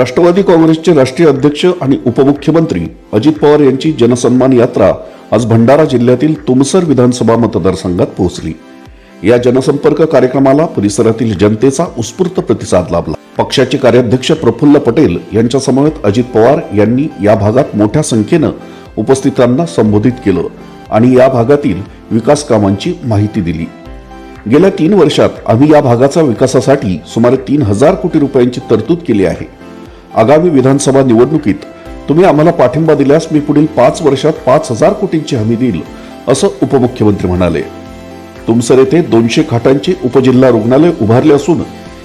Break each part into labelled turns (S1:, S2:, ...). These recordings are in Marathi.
S1: राष्ट्रवादी काँग्रेसचे राष्ट्रीय अध्यक्ष आणि उपमुख्यमंत्री अजित पवार यांची जनसन्मान यात्रा आज भंडारा जिल्ह्यातील तुमसर विधानसभा मतदारसंघात पोहोचली. या जनसंपर्क कार्यक्रमाला परिसरातील जनतेचा उत्स्फूर्त प्रतिसाद लाभला. पक्षाचे कार्याध्यक्ष प्रफुल्ल पटेल यांच्यासमवेत अजित पवार यांनी या भागात मोठ्या संख्येनं उपस्थितांना संबोधित केलं आणि या भागातील विकास कामांची माहिती दिली. गेल्या तीन वर्षात आम्ही या भागाचा विकासासाठी सुमारे तीन हजार कोटी रुपयांची तरतूद केली आहे. आगामी विधानसभा निवडणुकीत तुम्ही आम्हाला पाठिंबा दिल्यास मी पुढील पाच वर्षात पाच हजार कोटींची हमी देईल असं उपमुख्यमंत्री म्हणाले. तुमसर येथे दोनशे खाटांचे उपजिल्हा रुग्णालय उभारले असून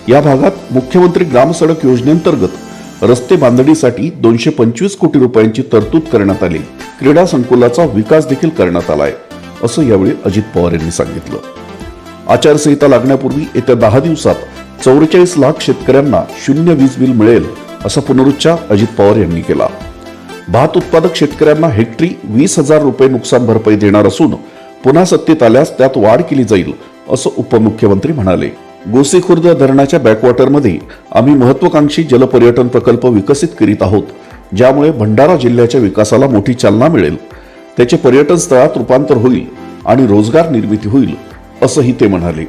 S1: या भागात मुख्यमंत्री ग्रामसडक योजनेअंतर्गत रस्ते बांधणीसाठी दोनशे पंचवीस कोटी रुपयांची तरतूद करण्यात आली. क्रीडा संकुलाचा विकास देखील करण्यात आलाय असं यावेळी अजित पवार यांनी सांगितलं. आचारसंहिता लागण्यापूर्वी येत्या दहा दिवसात चौवेचाळीस लाख शेतकऱ्यांना शून्य वीज बिल मिळेल असा पुनरुच्चार अजित पवार यांनी केला. भात उत्पादक शेतकऱ्यांना हेक्टरी वीस हजार रुपये नुकसान भरपाई देणार असून पुन्हा सत्तेत आल्यास त्यात वाढ केली जाईल असं उपमुख्यमंत्री म्हणाले. गोसेखुर्द धरणाच्या बॅकवॉटरमध्ये आम्ही महत्वाकांक्षी जलपर्यटन प्रकल्प विकसित करीत आहोत ज्यामुळे भंडारा जिल्ह्याच्या विकासाला मोठी चालना मिळेल. त्याचे पर्यटन स्थळात रूपांतर होईल आणि रोजगार निर्मिती होईल असंही ते म्हणाले.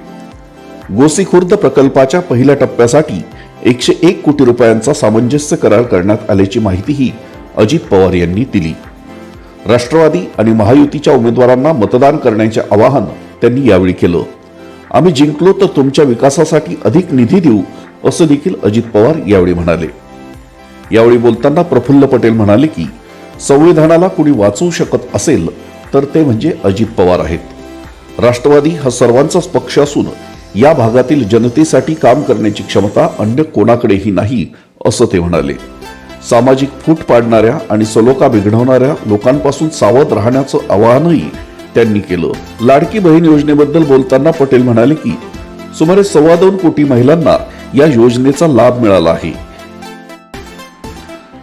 S1: गोसीखुर्द प्रकल्पाच्या पहिल्या टप्प्यासाठी एकशे एक कोटी रुपयांचा सामंजस्य करार करण्यात आल्याची माहितीही अजित पवार यांनी दिली. राष्ट्रवादी आणि महायुतीच्या उमेदवारांना मतदान करण्याचे आवाहन त्यांनी यावेळी केलं. आम्ही जिंकलो तर तुमच्या विकासासाठी अधिक निधी देऊ असं देखील अजित पवार यावेळी म्हणाले. यावेळी बोलताना प्रफुल्ल पटेल म्हणाले की संविधानाला कुणी वाचवू शकत असेल तर ते म्हणजे अजित पवार आहेत. राष्ट्रवादी हा सर्वांचाच पक्ष असून या भागातील जनतेसाठी काम करण्याची क्षमता अन्य कोणाकडेही नाही असं ते म्हणाले. सामाजिक फूट पाडणाऱ्या आणि सलोखा बिघडवणाऱ्या लोकांपासून सावध राहण्याचं आवाहनही त्यांनी केलं. लाडकी बहीण योजनेबद्दल बोलताना पटेल म्हणाले की सुमारे सव्वा दोन कोटी महिलांना या योजनेचा लाभ मिळाला आहे.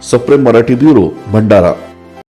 S1: सप्रेम मराठी ब्युरो भंडारा.